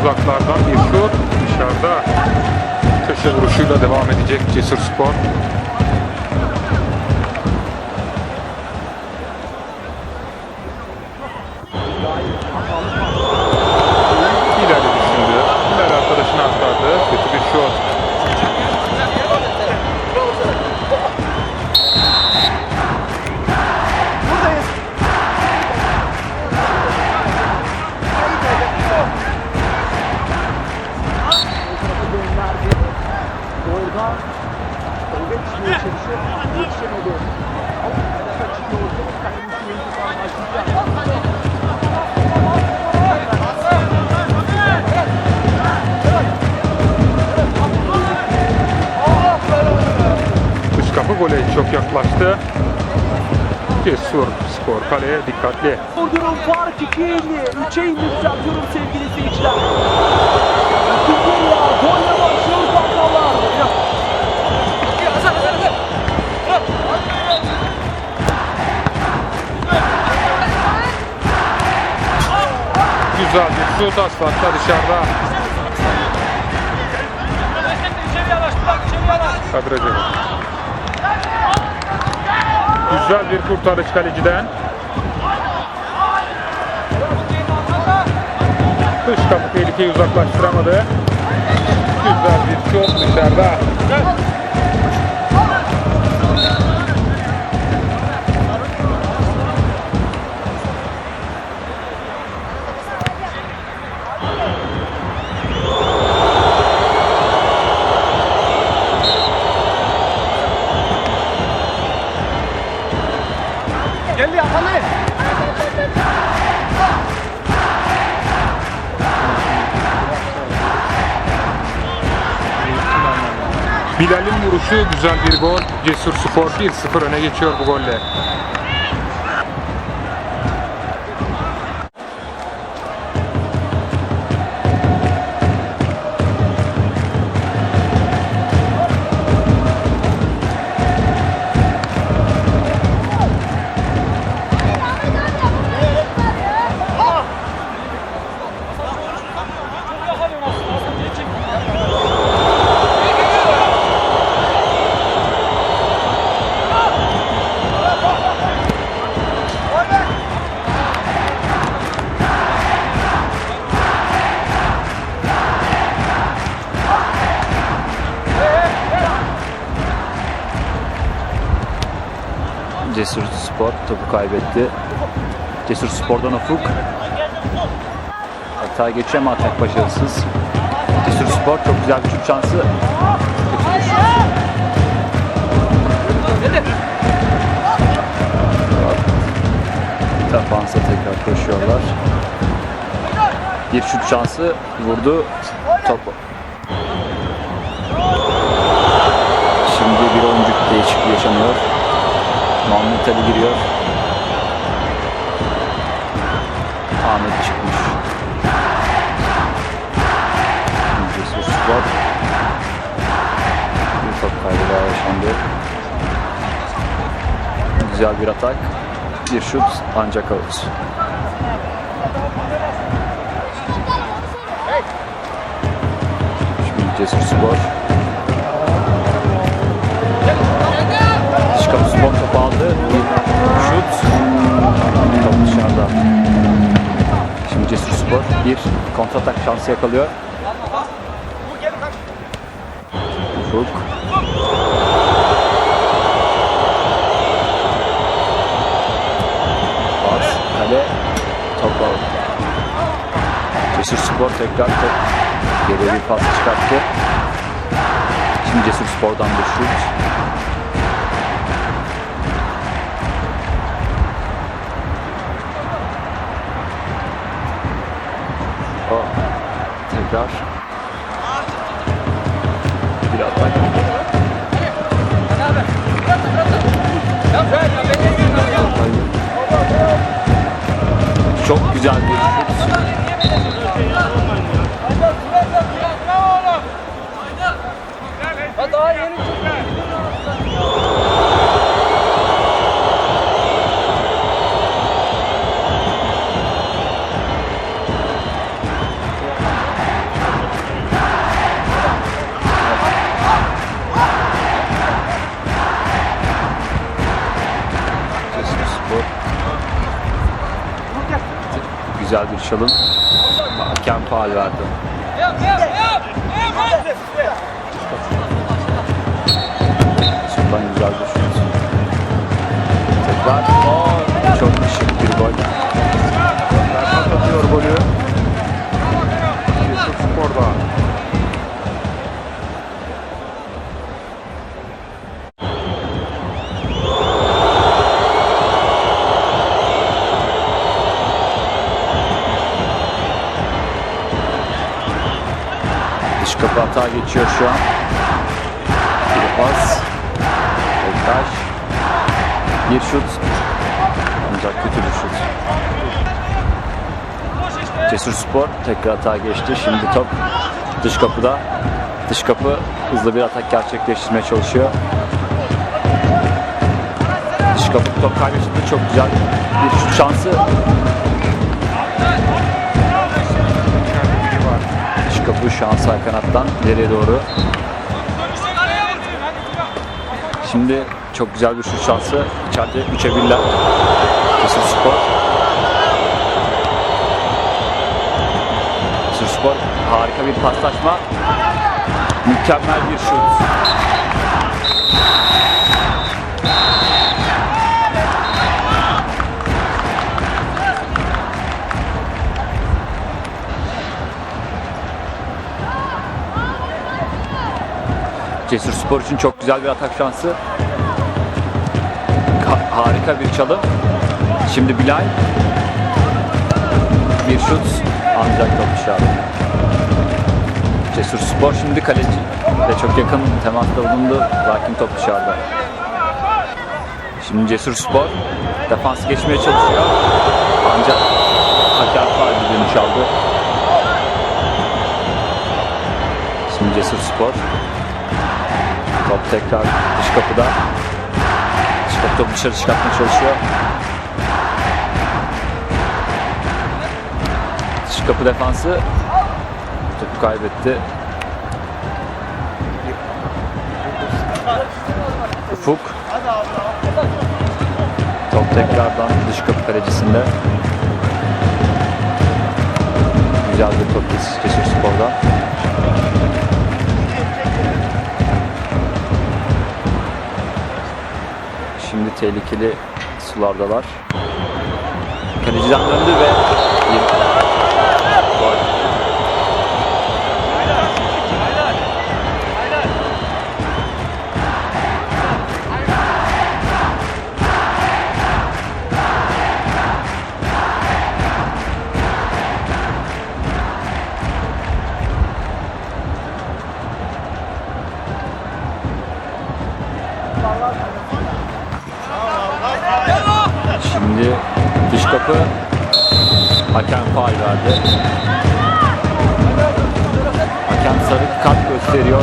Uzaklardan bir şut dışarıda. Köşe vuruşuyla devam edecek Cesur Spor. Orada Tolga çıkmaya çalışıyor. Yetişemedi. Ama çıkıyor. Kendisi yeni tutan başlayacak. Dış kapı gole çok yaklaştı. Cesur Spor kaleye dikkatli. Durum fark 2'ye indi. 3'e indi düzeltiyorum sevgili seyirciler. Şut asfaltta dışarıda. Kadrajı. Güzel bir kurtarış kaleciden. Dış kapı tehlikeyi uzaklaştıramadı. Güzel bir şut dışarıda. Vuruşu güzel bir gol. Cesur Spor 1-0 öne geçiyor bu golle. Cesur Spor topu kaybetti. Cesur Spor'dan Ufuk. Hata geçiyor ama atak başarısız. Cesur Spor çok güzel bir şut şansı. Defansa tekrar koşuyorlar. Bir şut şansı vurdu. Top. Şimdi bir oyuncu değişikliği yaşanıyor. Mahmut Ali giriyor. Ahmet çıkmış. Cesur Spor. Bir top kaybı daha yaşandı. Güzel bir atak. Bir şut ancak out. Şimdi Cesur. Dış kapı spor topu aldı. Bir şut. Top dışarıda. Şimdi Cesur Spor bir kontratak şansı yakalıyor. Ufuk. Pas, kale, top aldı. Cesur Spor tekrar top geriye bir pas çıkarttı. Şimdi Cesur Spor'dan bir şut. Tekrar bir atak. Çok güzel bir şut. Güzel bir çalım. Hakem faal verdi. Şuradan güzel bir şut. Tekrar. Aa, çok şık bir gol. Berkat atıyor golü. Cesur Spor'da. Hata geçiyor şu an. Bir pas. Bektaş. Bir şut. Ancak kötü bir şut. Cesur Spor tekrar hata geçti. Şimdi top dış kapıda. Dış kapı hızlı bir atak gerçekleştirmeye çalışıyor. Dış kapı top kaybettiğinde çok güzel bir şut şansı. Kapı şu kanattan ileriye doğru. Şimdi çok güzel bir şut şansı. İçeride 3'e 1'ler. Cesur Spor. Cesur Spor harika bir paslaşma. Mükemmel bir şut. Cesur Spor için çok güzel bir atak şansı. Ka- harika bir çalım. Şimdi Bilal. Bir şut ancak top dışarı. Cesur Spor şimdi kaleci ve çok yakın temasta bulundu lakin top dışarıda. Şimdi Cesur Spor defans geçmeye çalışıyor. Ancak hakem faal düdüğünü çaldı. Şimdi Cesur Spor Top tekrar dış kapıda. Dış kapı topu dışarı çıkartmaya çalışıyor. Dış kapı defansı topu kaybetti. Ufuk. Top tekrardan dış kapı kalecisinde. Güzel bir top Cesur Spor'dan. Tehlikeli sulardalar. Kaleciden döndü ve hakem faal verdi. Hakem sarı kart gösteriyor.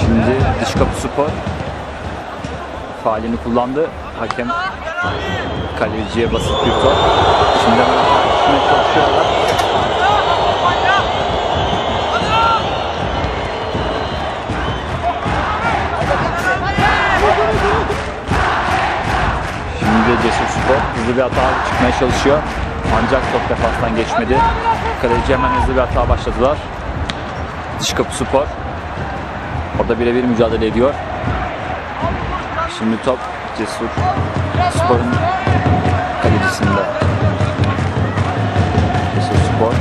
Şimdi dış kapı spor faalini kullandı. Hakem kaleciye basit bir top. Şimdi hemen çalışıyorlar. Spor hızlı bir hata çıkmaya çalışıyor. Ancak top defanstan geçmedi. Kaleci hemen hızlı bir hata başladılar. Dış kapı Spor. Orada birebir mücadele ediyor. Şimdi top Cesur Spor'un kalecisinde. Cesur Spor.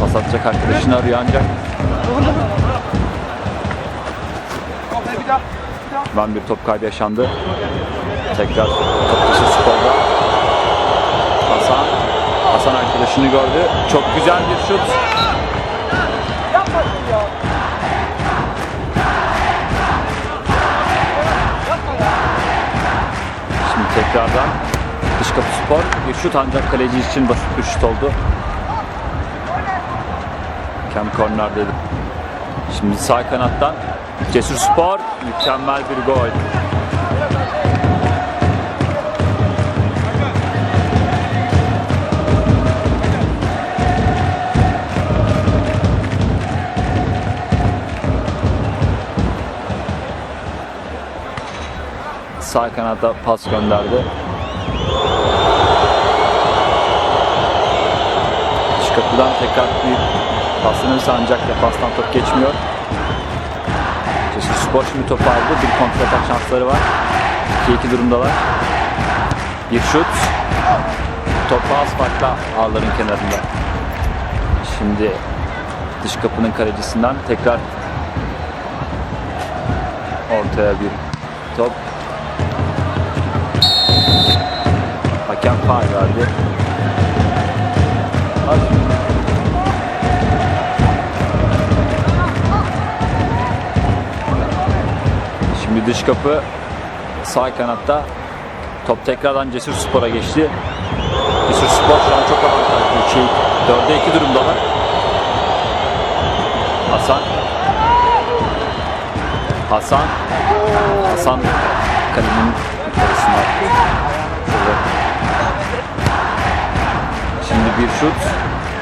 Pas atacak arkadaşını arıyor ancak Ben bir top kaybı yaşandı. Tekrar top dışı sporda. Hasan. Hasan arkadaşını gördü. Çok güzel bir şut. Şimdi tekrardan dış kapı spor. Bir şut ancak kaleci için basit bir şut oldu. Kem korner dedi. Şimdi sağ kanattan Cesur Spor mükemmel bir gol. sağ kanata pas gönderdi. Dış kapıdan tekrar bir paslanırsa ancak defanstan top geçmiyor. Spor şimdi topu aldı. Bir kontratak şansları var. 2-2 durumdalar. Bir şut. Top az farkla ağların kenarında. Şimdi dış kapının kalecisinden tekrar ortaya bir top. Hakem faul verdi. Şimdi dış kapı sağ kanatta top tekrardan Cesur Spor'a geçti. Cesur Spor şu an çok avantajlı. 3'e 4'e 2 durumdalar. Hasan Hasan Hasan kalenin Şöyle. Şimdi bir şut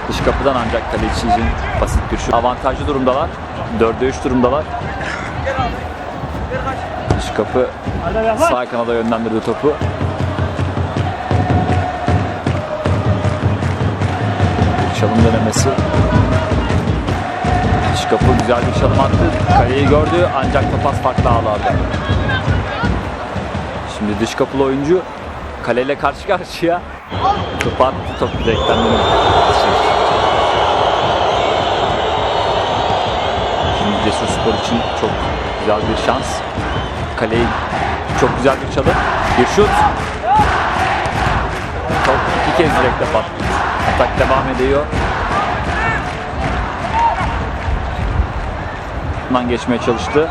dış kapıdan ancak kaleci için basit bir şut. Avantajlı durumdalar. 4'e 3 durumdalar. Dış kapı sağ kanada yönlendirdi topu. Çalım denemesi. Dış kapı güzel bir çalım attı. Kaleyi gördü ancak top az farklı ağlarda. Şimdi dış kapılı oyuncu kaleyle karşı karşıya top attı. Top direkten Cesur Spor için çok güzel bir şans. Kaleyi çok güzel bir çalım. Bir şut. Top iki kez direkte patlıyor. Atak devam ediyor. Bundan geçmeye çalıştı.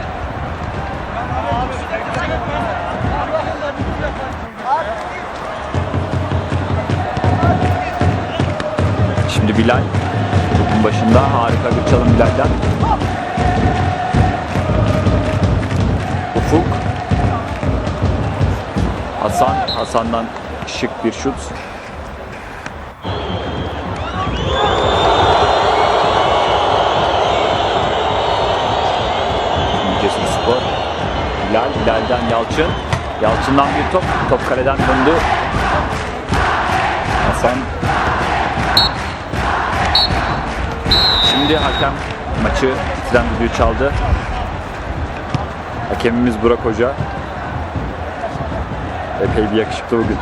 Şimdi Bilal topun başında harika bir çalım Bilal'den. Hasan Hasan'dan şık bir şut. Cesur Spor. Bilal, Bilal'den Yalçın. Yalçın'dan bir top. Top kaleden döndü. Hasan. Şimdi hakem maçı bitiren düdüğü çaldı. Hakemimiz Burak Hoca. Epey bir yakışıklı bugün.